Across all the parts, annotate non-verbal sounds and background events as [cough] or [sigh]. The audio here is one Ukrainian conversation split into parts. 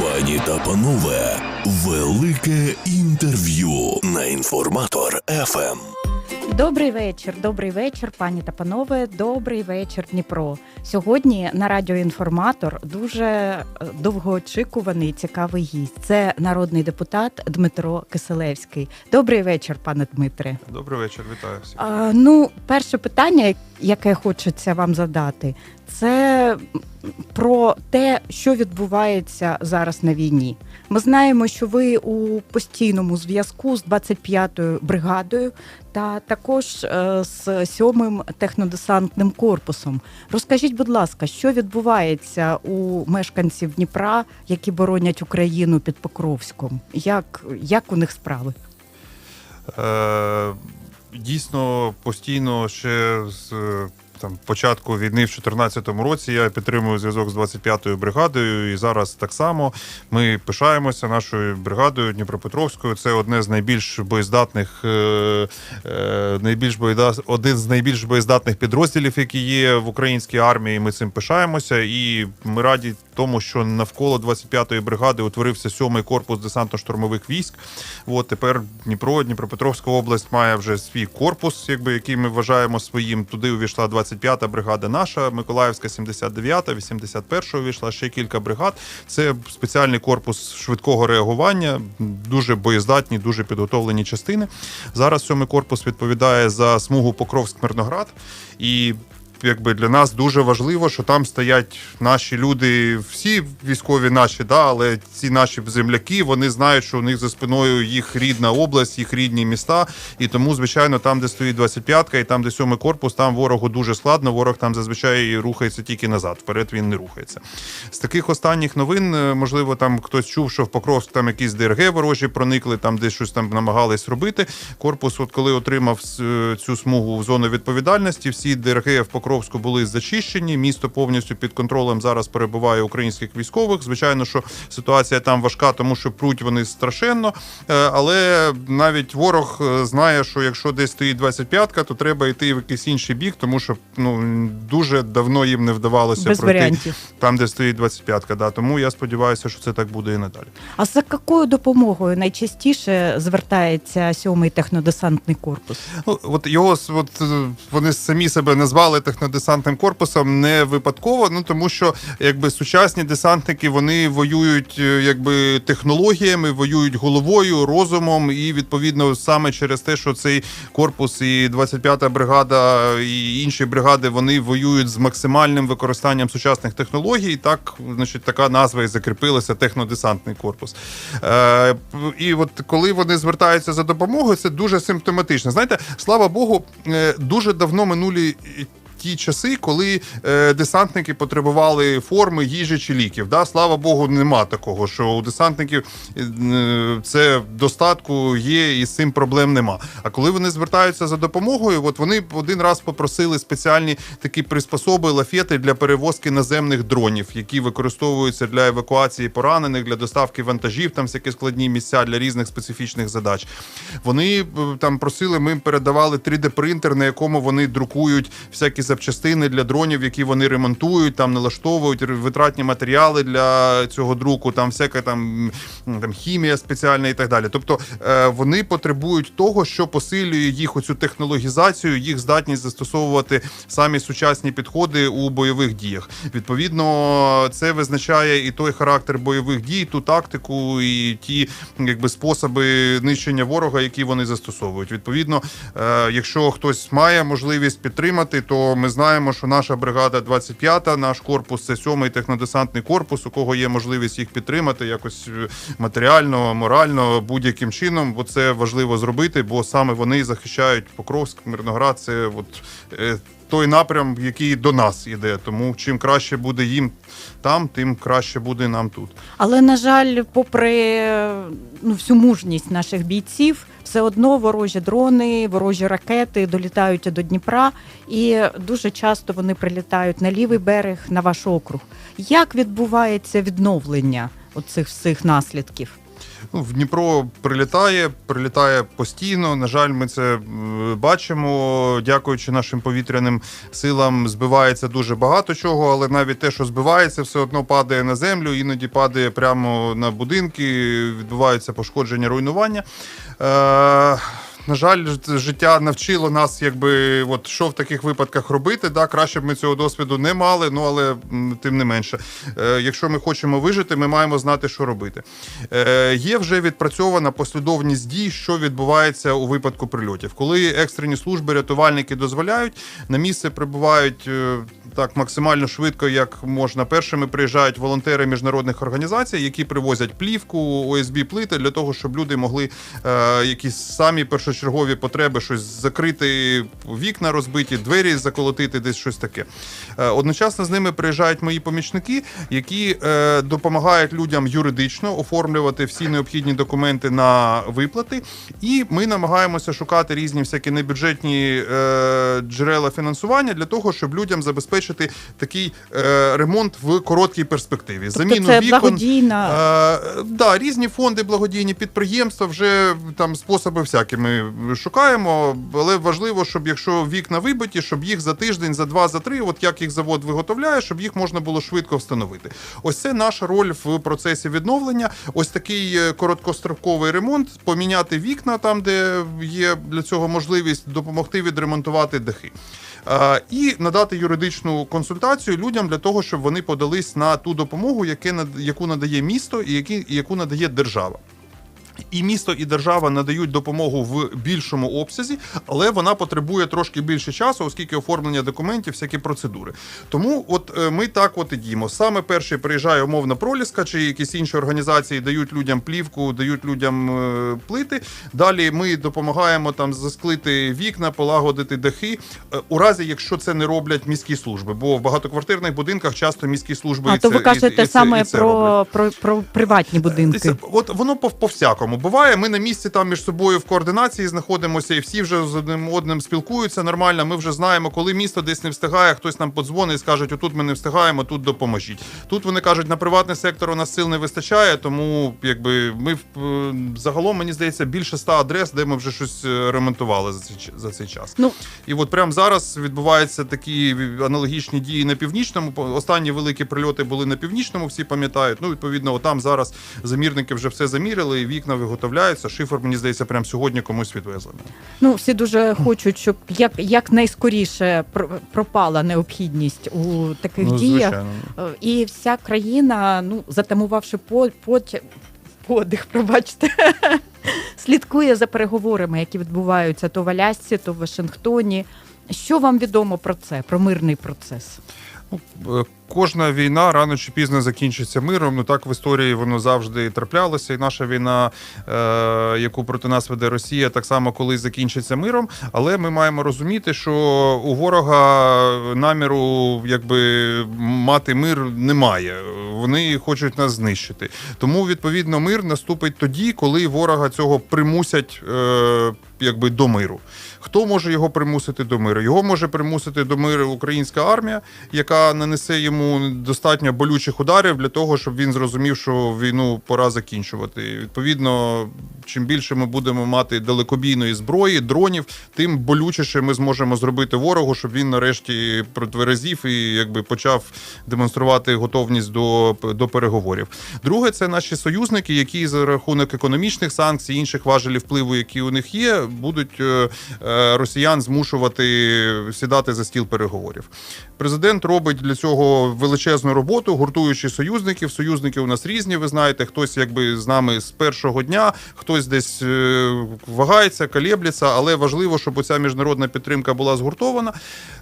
Пані та панове, велике інтерв'ю на інформатор. ФМ. Добрий вечір, добрий вечір, пані та панове. Добрий вечір, Дніпро. Сьогодні на радіо Інформатор дуже е, довгоочікуваний цікавий гість. Це народний депутат Дмитро Киселевський. Добрий вечір, пане Дмитре. Добрий вечір, вітаю всіх. А, ну, перше питання, яке хочеться вам задати, це про те, що відбувається зараз на війні. Ми знаємо, що ви у постійному зв'язку з 25-ю бригадою та також е, з 7-м технодесантним корпусом. Розкажіть, будь ласка, що відбувається у мешканців Дніпра, які боронять Україну під Покровськом? Як, як у них справи? Е, дійсно, постійно ще з там, початку війни в 2014 році я підтримую зв'язок з 25-ю бригадою, і зараз так само ми пишаємося нашою бригадою Дніпропетровською. Це одне з найбільш боєздатних, е, е, найбільш боєда... один з найбільш боєздатних підрозділів, які є в українській армії. Ми цим пишаємося, і ми раді тому, що навколо 25-ї бригади утворився 7-й корпус десантно-штурмових військ. От тепер Дніпро, Дніпропетровська область має вже свій корпус, якби який ми вважаємо своїм. Туди увійшла 25-та бригада наша, Миколаївська 79-та, 81-та увійшла ще кілька бригад. Це спеціальний корпус швидкого реагування, дуже боєздатні, дуже підготовлені частини. Зараз 7-й корпус відповідає за смугу Покровськ-Мирноград і. Якби для нас дуже важливо, що там стоять наші люди, всі військові наші, да, але ці наші земляки вони знають, що у них за спиною їх рідна область, їх рідні міста. І тому, звичайно, там, де стоїть 25-ка, і там, де 7-й корпус, там ворогу дуже складно. Ворог там зазвичай рухається тільки назад. Вперед він не рухається. З таких останніх новин, е, можливо, там хтось чув, що в Покровськ там якісь ДРГ ворожі проникли, там десь щось там намагались робити. Корпус, от коли отримав е, цю смугу в зону відповідальності, всі ДРГ в Покровську були зачищені. Місто повністю під контролем зараз перебуває українських військових. Звичайно, що ситуація там важка, тому що пруть вони страшенно. Е, Але навіть ворог е, знає, що якщо десь стоїть 25-ка, то треба йти в якийсь інший бік, тому що ну дуже давно їм не вдавалося Без пройти варіантів. там, де стоїть 25-ка. Да. Тому я сподіваюся, що це так буде і надалі. А за якою допомогою найчастіше звертається 7-й технодесантний корпус? Ну, от його от, е, вони самі себе назвали технодесантним корпусом не випадково, ну тому що якби сучасні десантники вони воюють е, якби технологіями, воюють головою, розумом, і відповідно саме через те, що цей корпус і 25-та бригада і інші бригади вони воюють з максимальним використанням сучасних технологій. Так, значить, така назва і закріпилася технодесантний корпус. Е, і от коли вони звертаються за допомогою, це дуже симптоматично. Знаєте, слава Богу, е, дуже давно минулі. Ті часи, коли е, десантники потребували форми, їжі чи ліків. Да? Слава Богу, нема такого, що у десантників е, це достатку є і з цим проблем нема. А коли вони звертаються за допомогою, от вони один раз попросили спеціальні такі приспособи, лафети для перевозки наземних дронів, які використовуються для евакуації поранених, для доставки вантажів, там всякі складні місця для різних специфічних задач. Вони е, там просили, ми їм передавали 3D-принтер, на якому вони друкують всякі запчастини для дронів, які вони ремонтують, там налаштовують витратні матеріали для цього друку, там всяка там, там хімія спеціальна і так далі. Тобто е, вони потребують того, що посилює їх оцю технологізацію, їх здатність застосовувати самі сучасні підходи у бойових діях. Відповідно, це визначає і той характер бойових дій, ту тактику, і ті якби способи нищення ворога, які вони застосовують. Відповідно, е, якщо хтось має можливість підтримати, то ми знаємо, що наша бригада 25-та, наш корпус це сьомий технодесантний корпус, у кого є можливість їх підтримати, якось е, матеріально, морально, будь-яким чином. Бо це важливо зробити, бо саме вони захищають Покровськ, Мирноград. Це от е, той напрям, який до нас іде. Тому чим краще буде їм там, тим краще буде нам тут. Але на жаль, попри ну, всю мужність наших бійців, все одно ворожі дрони, ворожі ракети долітають до Дніпра, і дуже часто вони прилітають на лівий берег, на ваш округ. Як відбувається відновлення оцих всіх наслідків? Ну, в Дніпро прилітає, прилітає постійно. На жаль, ми це е, бачимо. Дякуючи нашим повітряним силам, збивається дуже багато чого, але навіть те, що збивається, все одно падає на землю, іноді падає прямо на будинки, відбуваються пошкодження, руйнування. Е- на жаль, життя навчило нас, якби от що в таких випадках робити. Да, краще б ми цього досвіду не мали, ну але тим не менше. Е, якщо ми хочемо вижити, ми маємо знати, що робити. Е, є вже відпрацьована послідовність дій, що відбувається у випадку прильотів. Коли екстрені служби, рятувальники дозволяють, на місце прибувають е, так максимально швидко, як можна. Першими приїжджають волонтери міжнародних організацій, які привозять плівку, ОСБ плити для того, щоб люди могли е, якісь самі першочергові потреби, щось закрити, вікна розбиті, двері заколотити, десь щось таке. Е, одночасно з ними приїжджають мої помічники, які е, допомагають людям юридично оформлювати всі необхідні документи на виплати. І ми намагаємося шукати різні всякі небюджетні е, джерела фінансування для того, щоб людям забезпечити такий ремонт в короткій перспективі. Тобто це благодійна. Е, да, різні фонди, благодійні підприємства, вже там способи всякі ми шукаємо. Але важливо, щоб якщо вікна вибиті, щоб їх за тиждень, за два, за три, от як їх завод виготовляє, щоб їх можна було швидко встановити. Ось це наша роль в процесі відновлення. Ось такий е, короткостроковий ремонт, поміняти вікна там, де є для цього можливість, допомогти відремонтувати дахи. І надати юридичну консультацію людям для того, щоб вони подались на ту допомогу, яку надає місто і яку надає держава. І місто, і держава надають допомогу в більшому обсязі, але вона потребує трошки більше часу, оскільки оформлення документів, всякі процедури. Тому от е, ми так от і діємо. Саме перший приїжджає умовна проліска, чи якісь інші організації дають людям плівку, дають людям е, плити. Далі ми допомагаємо там засклити вікна, полагодити дахи. Е, У разі, якщо це не роблять міські служби, бо в багатоквартирних будинках часто міські служби А і то це- ви і- кажете і це- саме і це роблять. про, про, про приватні будинки. От воно по, по всякому буває. Ми на місці там між собою в координації знаходимося, і всі вже з одним одним спілкуються нормально. Ми вже знаємо, коли місто десь не встигає, хтось нам подзвонить і скаже, отут ми не встигаємо, тут допоможіть. Тут вони кажуть, на приватний сектор у нас сил не вистачає, тому якби ми е, загалом мені здається більше ста адрес, де ми вже щось е, ремонтували за цей за цей час. Ну, І от прямо зараз відбуваються такі аналогічні дії на північному. Останні великі прильоти були на північному, всі пам'ятають. Ну, відповідно, там зараз замірники вже все заміряли, і вікна виготовляються. Шифр, мені здається, прямо сьогодні комусь відвезли. ну всі дуже хочуть, щоб як, як найскоріше пр- пропала необхідність у таких Ну, діях. Е, І вся країна, ну затамувавши по, потя- подих, пробачте, [laughs] слідкує за переговорами, які відбуваються то в Алясці, то в Вашингтоні. Що вам відомо про це, про мирний процес? Е, Кожна війна рано чи пізно закінчиться миром. Ну так в історії воно завжди траплялося. І наша війна, е, яку проти нас веде Росія, так само колись закінчиться миром. Але ми маємо розуміти, що у ворога наміру якби мати мир немає. Вони хочуть нас знищити. Тому відповідно мир наступить тоді, коли ворога цього примусять. Е, Якби до миру. Хто може його примусити до миру? Його може примусити до миру українська армія, яка нанесе йому достатньо болючих ударів для того, щоб він зрозумів, що війну пора закінчувати. Відповідно, чим більше ми будемо мати далекобійної зброї, дронів, тим болючіше ми зможемо зробити ворогу, щоб він нарешті протверезів і якби почав демонструвати готовність до, до переговорів. Друге, це наші союзники, які за рахунок економічних санкцій, інших важелів впливу, які у них є, будуть е, росіян змушувати сідати за стіл переговорів. Президент робить для цього величезну роботу, гуртуючи союзників. Союзники у нас різні. Ви знаєте, хтось якби з нами з першого дня, хтось десь е, вагається, калєбляться, але важливо, щоб оця міжнародна підтримка була згуртована.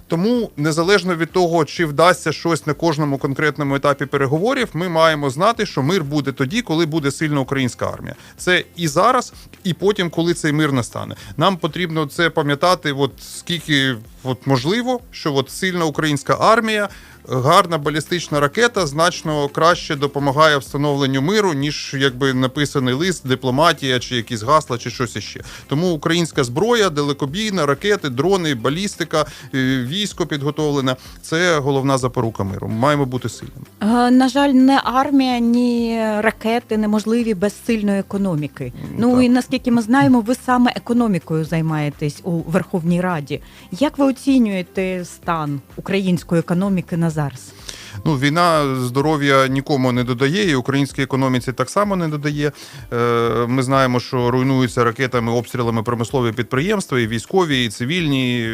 Тому незалежно від того, чи вдасться щось на кожному конкретному етапі переговорів, ми маємо знати, що мир буде тоді, коли буде сильна українська армія. Це і зараз, і потім, коли цей мир настане. Нам потрібно це пам'ятати, от скільки от можливо, що от сильна українська армія. Гарна балістична ракета значно краще допомагає встановленню миру, ніж якби написаний лист, дипломатія чи якісь гасла, чи щось іще. Тому українська зброя, далекобійна, ракети, дрони, балістика, е, військо підготовлене це головна запорука миру. Маємо бути сильними. Е, На жаль, не армія, ні ракети неможливі без сильної економіки. Ну так. і наскільки ми знаємо, ви саме економікою займаєтесь у Верховній Раді. Як ви оцінюєте стан української економіки на зараз? Zars. Ну, війна здоров'я нікому не додає, і українській економіці так само не додає. Е, Ми знаємо, що руйнуються ракетами, обстрілами промислові підприємства, і військові, і цивільні,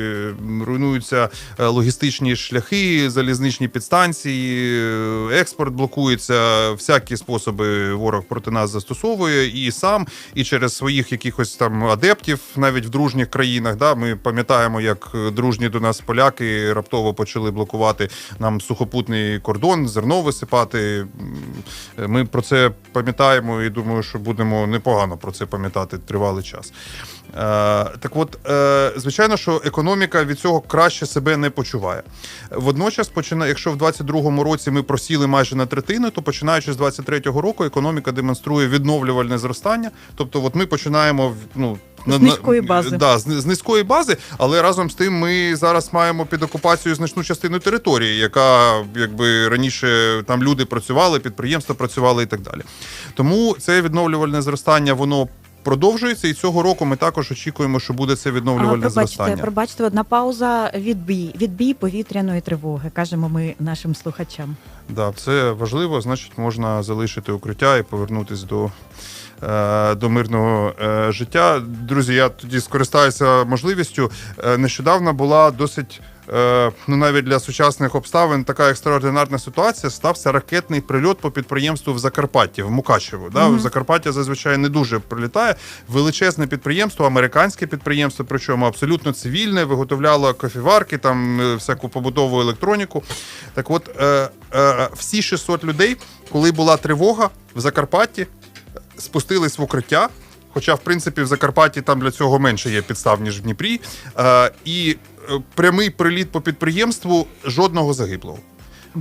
руйнуються е, логістичні шляхи, залізничні підстанції, е, експорт блокується. Всякі способи ворог проти нас застосовує і сам, і через своїх якихось там адептів, навіть в дружніх країнах. Да, ми пам'ятаємо, як дружні до нас поляки раптово почали блокувати нам сухопутний кордон, зерно висипати. Ми про це пам'ятаємо і думаю, що будемо непогано про це пам'ятати тривалий час. Е, так от, е, звичайно, що економіка від цього краще себе не почуває. Водночас, почина, якщо в 22-му році ми просіли майже на третину, то починаючи з 23-го року економіка демонструє відновлювальне зростання. Тобто, от ми починаємо ну. З низької бази. Да, з, з низької бази, але разом з тим ми зараз маємо під окупацією значну частину території, яка якби раніше там люди працювали, підприємства працювали і так далі. Тому це відновлювальне зростання воно продовжується, і цього року ми також очікуємо, що буде це відновлювальне пробачте, зростання. пробачте, одна пауза. Відбій, відбій повітряної тривоги. кажемо ми нашим слухачам. Да, це важливо, значить, можна залишити укриття і повернутися до. е, До мирного е, життя. Друзі, я тоді скористаюся можливістю. Е, Нещодавно була досить, ну навіть для сучасних обставин, така екстраординарна ситуація. Стався ракетний прильот по підприємству в Закарпатті, в Мукачево. Да? В Закарпаття зазвичай не дуже прилітає. Величезне підприємство, американське підприємство, причому абсолютно цивільне, виготовляло кофіварки, там е, всяку побутову електроніку. Так от, е, е, всі 600 людей, коли була тривога в Закарпатті, спустились в укриття. Хоча, в принципі, в Закарпатті там для цього менше є підстав, ніж в Дніпрі. Е, і е, прямий приліт по підприємству жодного загиблого.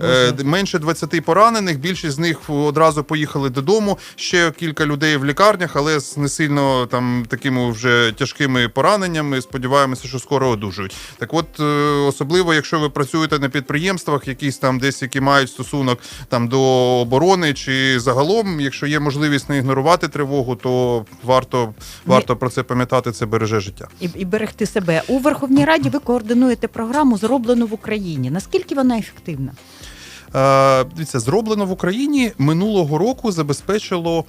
Е, Боже. менше 20 поранених. Більшість з них одразу поїхали додому. Ще кілька людей в лікарнях, але з не сильно там такими вже тяжкими пораненнями. Сподіваємося, що скоро одужують. Так, от е, особливо, якщо ви працюєте на підприємствах, якісь там десь які мають стосунок там до оборони чи загалом, якщо є можливість не ігнорувати тривогу, то варто варто про це пам'ятати. Це береже життя. І, і берегти себе у Верховній Раді. Ви координуєте програму зроблено в Україні. Наскільки вона ефективна? Е, дивіться, зроблено в Україні минулого року забезпечило.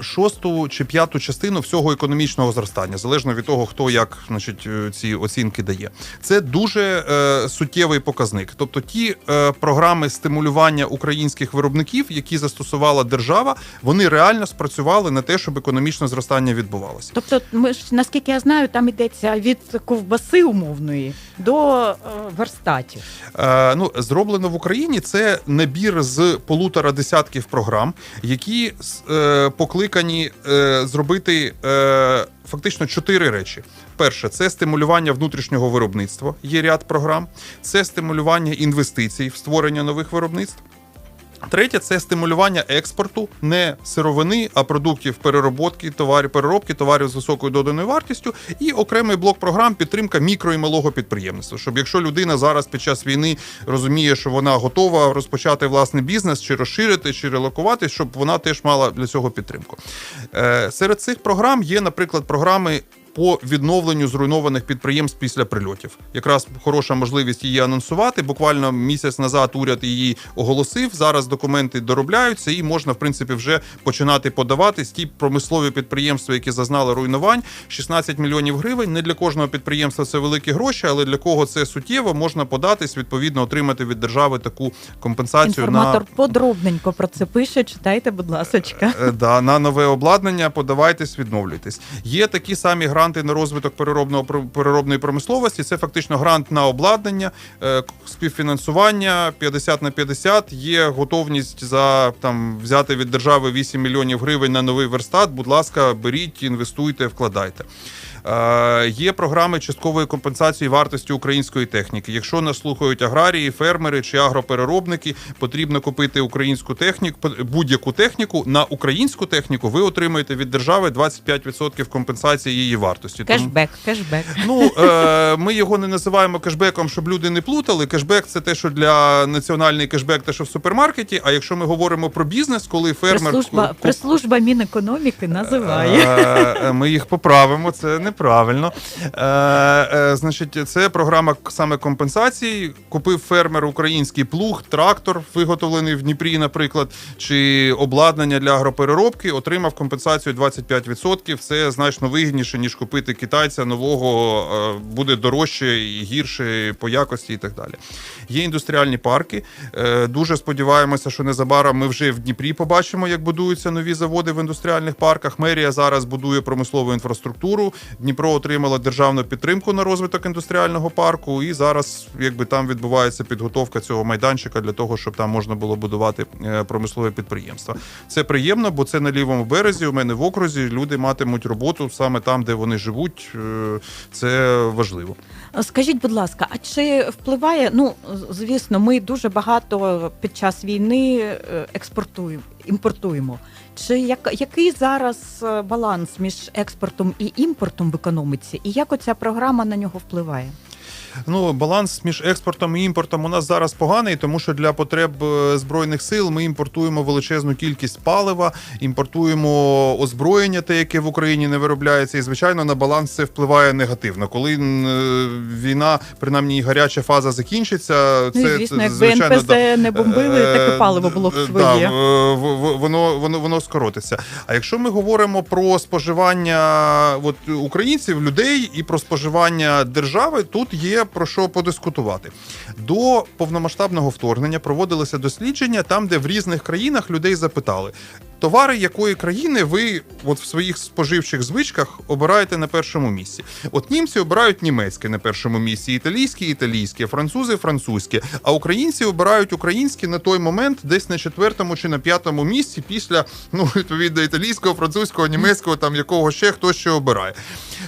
Шосту чи п'яту частину всього економічного зростання, залежно від того, хто як значить, е, ці оцінки дає. Це дуже е, суттєвий показник. Тобто, ті е, програми стимулювання українських виробників, які застосувала держава, вони реально спрацювали на те, щоб економічне зростання відбувалося. Тобто, ми ж наскільки я знаю, там йдеться від ковбаси умовної до е, верстатів. Е, ну, зроблено в Україні це набір з полутора десятків програм, які е, покликані е, зробити е, фактично чотири речі. Перше, це стимулювання внутрішнього виробництва. Є ряд програм, це стимулювання інвестицій в створення нових виробництв. Третє це стимулювання експорту не сировини, а продуктів переробки товарів, переробки товарів з високою доданою вартістю, і окремий блок програм підтримка мікро і малого підприємництва. Щоб якщо людина зараз під час війни розуміє, що вона готова розпочати власний бізнес, чи розширити, чи релокувати, щоб вона теж мала для цього підтримку. Е, серед цих програм є, наприклад, програми по відновленню зруйнованих підприємств після прильотів. Якраз хороша можливість її анонсувати. Буквально місяць назад уряд її оголосив. Зараз документи доробляються, і можна, в принципі, вже починати подаватись. Ті промислові підприємства, які зазнали руйнувань, 16 мільйонів гривень. Не для кожного підприємства це великі гроші, але для кого це суттєво, можна податись, відповідно, отримати від держави таку компенсацію Інформатор на подробненько про це пише. Читайте, будь ласочка. Е, Да, на нове обладнання подавайтесь, відновлюйтесь. Є такі самі гранти на розвиток переробного переробної промисловості. Це фактично грант на обладнання, е, співфінансування 50 на 50. Є готовність за там взяти від держави 8 мільйонів гривень на новий верстат. Будь ласка, беріть, інвестуйте, вкладайте. Е, Є програми часткової компенсації вартості української техніки. Якщо нас слухають аграрії, фермери чи агропереробники, потрібно купити українську техніку, будь-яку техніку на українську техніку. Ви отримаєте від держави 25% компенсації її вартості. Тому- Кешбек, кешбек. Ну е, ми його не називаємо кешбеком, щоб люди не плутали. Кешбек це те, що для національний кешбек, те, що в супермаркеті. А якщо ми говоримо про бізнес, коли фермер Прес-служба, Мінекономіки називає. Е, Ми їх поправимо, це неправильно. Е, е, Значить, це програма саме компенсацій. Купив фермер український плуг, трактор, виготовлений в Дніпрі, наприклад, чи обладнання для агропереробки, отримав компенсацію 25%. Це значно вигідніше, ніж купити китайця нового, е, буде дорожче і гірше по якості і так далі. Є індустріальні парки. Е, Дуже сподіваємося, що незабаром ми вже в Дніпрі побачимо, як будуються нові заводи в індустріальних парках. Мерія зараз будує промислову інфраструктуру. Дніпро отримала державну підтримку на розвиток індустріального парку, і зараз якби там відбувається підготовка цього майданчика для того, щоб там можна було будувати е, промислове підприємство. Це приємно, бо це на лівому березі. У мене в окрузі люди матимуть роботу саме там, де вони живуть. Е, Це важливо. Скажіть, будь ласка, а чи впливає? Ну звісно, ми дуже багато під час війни е, експортуємо, імпортуємо. Чи як, який зараз е, баланс між експортом і імпортом в економіці, і як оця програма на нього впливає? Ну, баланс між експортом і імпортом у нас зараз поганий, тому що для потреб е, збройних сил ми імпортуємо величезну кількість палива, імпортуємо озброєння, те, яке в Україні не виробляється, і звичайно на баланс це впливає негативно. Коли е, війна, принаймні гаряча фаза закінчиться, це ну, звісно, це, якби звичайно, НПЗ не бомбили, Е, таке паливо було б своє. Да, в- в- воно, воно, воно скоротиться. А якщо ми говоримо про споживання от, українців, людей і про споживання держави, тут є про що подискутувати. До повномасштабного вторгнення проводилися дослідження там, де в різних країнах людей запитали. Товари якої країни ви от в своїх споживчих звичках обираєте на першому місці? От німці обирають німецьке на першому місці, італійське італійське, французи французьке, а українці обирають українське на той момент десь на четвертому чи на п'ятому місці після ну відповідно італійського, французького, німецького, там якого ще хто ще обирає.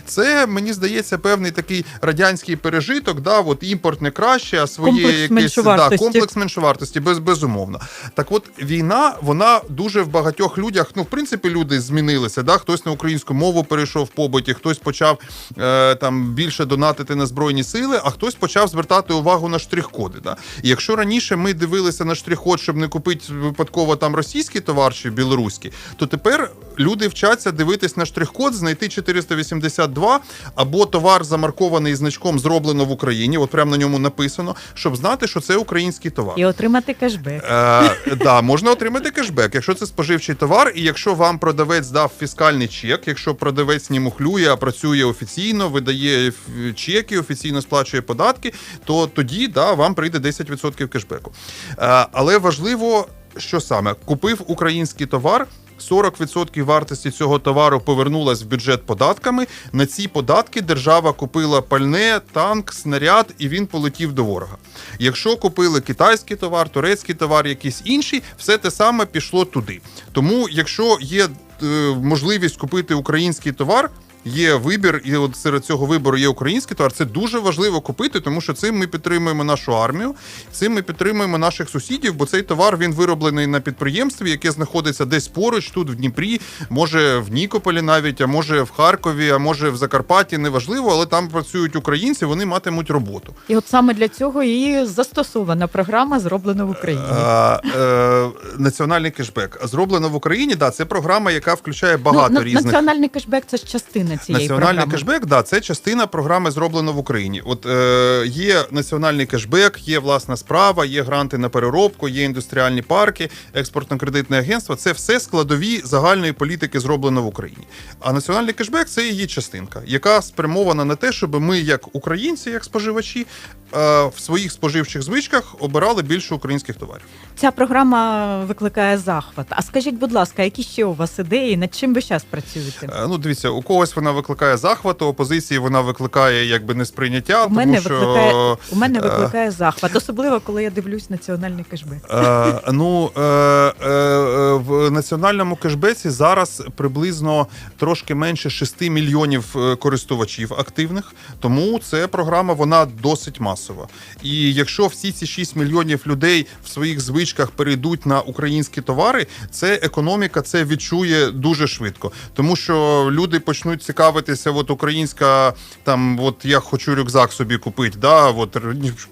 Це мені здається певний такий радянський пережиток. Да, от імпорт не краще, а своє Комплекс якесь меншовартості. да, комплекс меншовартості, без безумовно. Так, от війна, вона дуже в багатьох людях. Ну, в принципі, люди змінилися. Да? Хтось на українську мову перейшов в побуті, хтось почав е, там більше донатити на збройні сили, а хтось почав звертати увагу на штрих-коди. Да? І якщо раніше ми дивилися на штрих-код, щоб не купити випадково там російський товар чи білоруський, то тепер люди вчаться дивитись на штрих-код, знайти 482 або товар замаркований значком зроблено в Україні. От прямо на ньому написано, щоб знати, що це український товар. І отримати кешбек. Е, да, можна отримати кешбек, якщо це споживчий товар, і якщо вам продавець дав фіскальний чек, якщо продавець не мухлює, а працює офіційно, видає чеки, офіційно сплачує податки, то тоді да, вам прийде 10% кешбеку. Е, але важливо, що саме купив український товар. 40% вартості цього товару повернулась в бюджет податками. На ці податки держава купила пальне, танк, снаряд, і він полетів до ворога. Якщо купили китайський товар, турецький товар, якийсь інший, все те саме пішло туди. Тому, якщо є е, можливість купити український товар. Є вибір, і от серед цього вибору є український товар. Це дуже важливо купити, тому що цим ми підтримуємо нашу армію, цим ми підтримуємо наших сусідів, бо цей товар він вироблений на підприємстві, яке знаходиться десь поруч, тут в Дніпрі, може в Нікополі навіть, а може в Харкові, а може в Закарпатті. Неважливо, але там працюють українці, вони матимуть роботу. І от саме для цього і застосована програма зроблена в Україні. А, е, національний кешбек зроблено в Україні. Да, це програма, яка включає багато ну, різних. Національний кешбек це ж частина цієї Національний програми. кешбек, да, це частина програми зроблено в Україні. От е, є національний кешбек, є власна справа, є гранти на переробку, є індустріальні парки, експортно-кредитне агентство. Це все складові загальної політики зроблено в Україні. А національний кешбек це її частинка, яка спрямована на те, щоб ми, як українці, як споживачі, е, в своїх споживчих звичках обирали більше українських товарів. Ця програма викликає захват. А скажіть, будь ласка, які ще у вас ідеї? Над чим ви зараз працюєте? Е, Ну, дивіться, у когось вона викликає захват, у опозиції вона викликає якби несприйняття, У мене тому що викликає у мене е, викликає захват, особливо коли я дивлюсь національний кешбек. Е, ну, е, е, в національному кешбеці зараз приблизно трошки менше 6 мільйонів е, користувачів активних, тому ця програма вона досить масова. І якщо всі ці 6 мільйонів людей в своїх звичках перейдуть на українські товари, це економіка це відчує дуже швидко. Тому що люди почнуть цікавитися, от українська там, от я хочу рюкзак собі купити. Да, от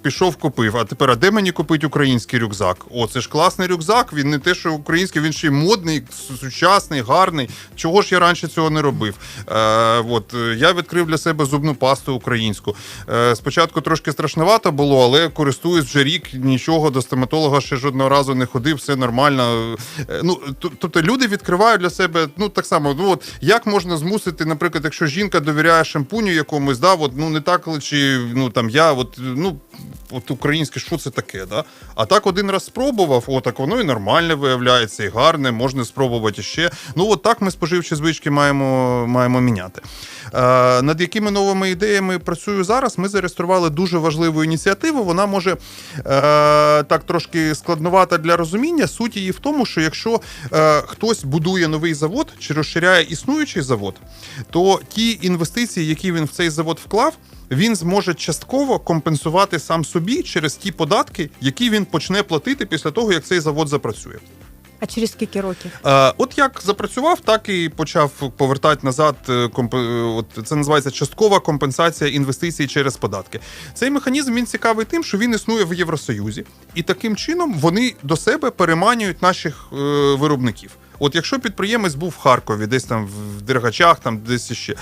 пішов, купив. А тепер а де мені купити український рюкзак? О, це ж класний рюкзак. Він не те, що український, він ще й модний, сучасний, гарний. Чого ж я раніше цього не робив? Е, от я відкрив для себе зубну пасту українську. Е, спочатку трошки страшновато було, але користуюсь вже рік. Нічого до стоматолога ще жодного разу не ходив, все нормально. Е, ну тобто люди відкривають для себе, ну так само, ну от як можна змусити, наприклад, якщо жінка довіряє шампуню якомусь, да, от, ну не так, чи ну там я, от ну от українське, що це таке, да? А так один раз спробував, о, так воно і нормальне виявляється, і гарне, можна спробувати ще. Ну от так ми споживчі звички маємо, маємо міняти. Е, над якими новими ідеями працюю зараз? Ми зареєстрували дуже важливу ініціативу. Вона може е, так трошки складновата для розуміння. Суть її в тому, що якщо е, хтось будує новий завод чи розширяє існуючий завод, то ті інвестиції, які він в цей завод вклав, він зможе частково компенсувати сам собі через ті податки, які він почне платити після того, як цей завод запрацює. А через скільки років? Е, От як запрацював, так і почав повертати назад. е, комп- е, От це називається часткова компенсація інвестицій через податки. Цей механізм він цікавий тим, що він існує в Євросоюзі, і таким чином вони до себе переманюють наших е, виробників. От якщо підприємець був в Харкові, десь там в Дергачах, там десь іще,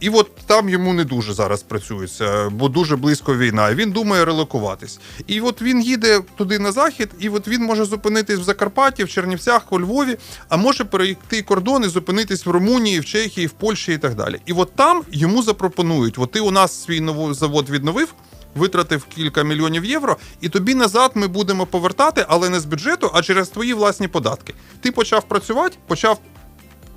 і от там йому не дуже зараз працюється, бо дуже близько війна. Він думає релокуватись. І от він їде туди на захід, і от він може зупинитись в Закарпатті, в Чернівцях, у Львові, а може перейти кордон і зупинитись в Румунії, в Чехії, в Польщі і так далі. І от там йому запропонують: от ти у нас свій новий завод відновив. Витратив кілька мільйонів євро, і тобі назад ми будемо повертати, але не з бюджету, а через твої власні податки. Ти почав працювати, почав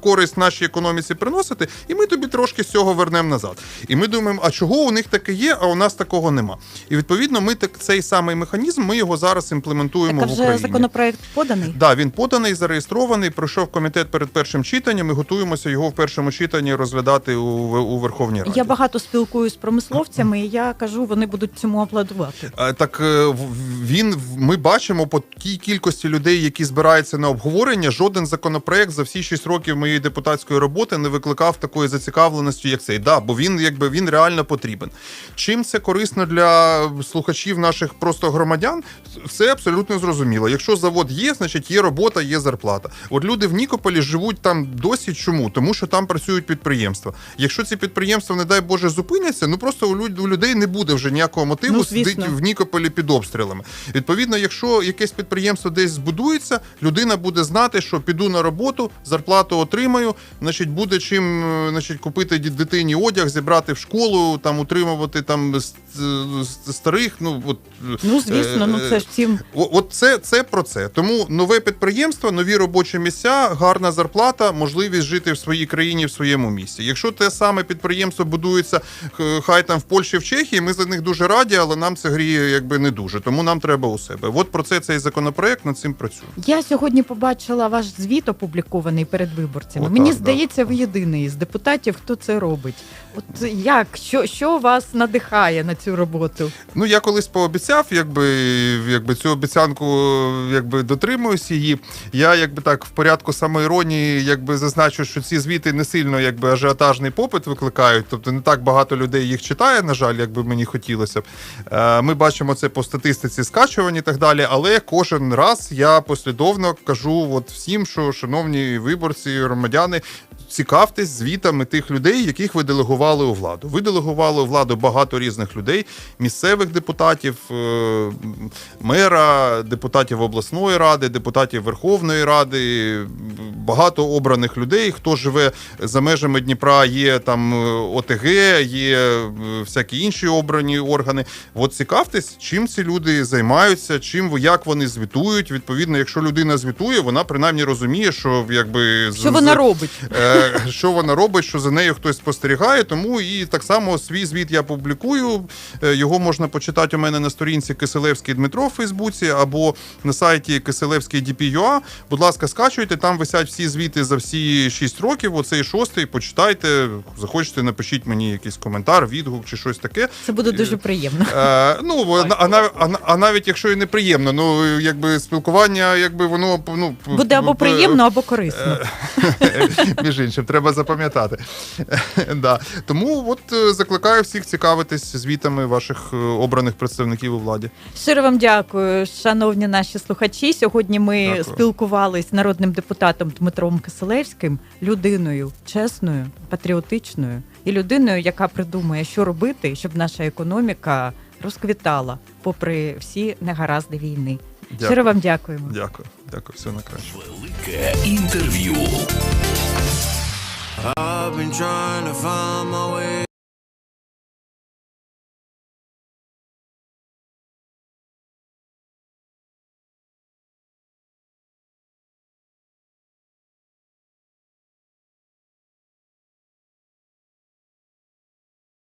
користь нашій економіці приносити, і ми тобі трошки з цього вернемо назад. І ми думаємо, а чого у них таке є, а у нас такого нема. І відповідно, ми так цей самий механізм, ми його зараз імплементуємо Так, а в Україні. законопроект поданий? Да, він поданий, зареєстрований, пройшов комітет перед першим читанням. Ми готуємося його в першому читанні розглядати у, у Верховній Раді. Я багато спілкуюсь з промисловцями, і я кажу, вони будуть цьому аплодувати. Е, Так е, він ми бачимо по тій кількості людей, які збираються на обговорення. Жоден законопроект за всі 6 років моєї депутатської роботи не викликав такої зацікавленості, як цей. Да, бо він якби він реально потрібен. Чим це корисно для слухачів наших просто громадян? Все абсолютно зрозуміло. Якщо завод є, значить є робота, є зарплата. От люди в Нікополі живуть там досі. Чому? Тому що там працюють підприємства. Якщо ці підприємства, не дай Боже, зупиняться, ну просто у людей не буде вже ніякого мотиву Ну, сидіти в Нікополі під обстрілами. Відповідно, якщо якесь підприємство десь збудується, людина буде знати, що піду на роботу, зарплату отримаю, значить, буде чим е, значить, купити дитині одяг, зібрати в школу, там утримувати там старих. Ну от е, Ну, звісно, ну це ж всім От це, це про це. Тому нове підприємство, нові робочі місця, гарна зарплата, можливість жити в своїй країні, в своєму місті. Якщо те саме підприємство будується хай там в Польщі, в Чехії, ми за них дуже раді, але нам це гріє якби не дуже. Тому нам треба у себе. От про це цей законопроект над цим працює. Я сьогодні побачила ваш звіт опублікований перед виборцями. Отак, Мені да. здається, ви єдиний з депутатів, хто це робить. От як що, що вас надихає на цю роботу? Ну я колись пообіцяв, якби, якби цю обіцянку якби дотримуюсь її. Я якби так в порядку самоіронії, якби зазначу, що ці звіти не сильно якби ажіотажний попит викликають. Тобто не так багато людей їх читає, на жаль, якби мені хотілося б. Е, Ми бачимо це по статистиці скачувань і так далі. Але кожен раз я послідовно кажу от всім, що шановні виборці, громадяни. Цікавтесь звітами тих людей, яких ви делегували у владу. Ви делегували у владу багато різних людей, місцевих депутатів, е, мера, депутатів обласної ради, депутатів Верховної Ради, багато обраних людей. Хто живе за межами Дніпра, є там е, ОТГ, є е, всякі інші обрані органи. От цікавтесь, чим ці люди займаються, чим як вони звітують. Відповідно, якщо людина звітує, вона принаймні розуміє, що якби з- вона робить? е, [laughs] що вона робить, що за нею хтось спостерігає. Тому і так само свій звіт я публікую. Е, Його можна почитати у мене на сторінці Киселевський Дмитро в Фейсбуці або на сайті Киселевський DP.ua. Будь ласка, скачуйте. Там висять всі звіти за всі 6 років. Оцей шостий. Почитайте. Захочете, напишіть мені якийсь коментар, відгук чи щось таке. Це буде дуже приємно. Е, ну, а, а, а, а навіть якщо і неприємно, ну якби спілкування, якби воно ну Буде або приємно, або корисно. [laughs] Між іншим, треба запам'ятати. [laughs] да. Тому от е, закликаю всіх цікавитись звітами ваших е, обраних представників у владі. Щиро вам дякую, шановні наші слухачі. Сьогодні ми Дякую. спілкувались з народним депутатом Дмитром Киселевським, людиною чесною, патріотичною і людиною, яка придумає, що робити, щоб наша економіка розквітала, попри всі негаразди війни. Дякую. Щиро вам дякуємо. Дякую, дякую, все на краще. Велике інтерв'ю. I've been trying to find my way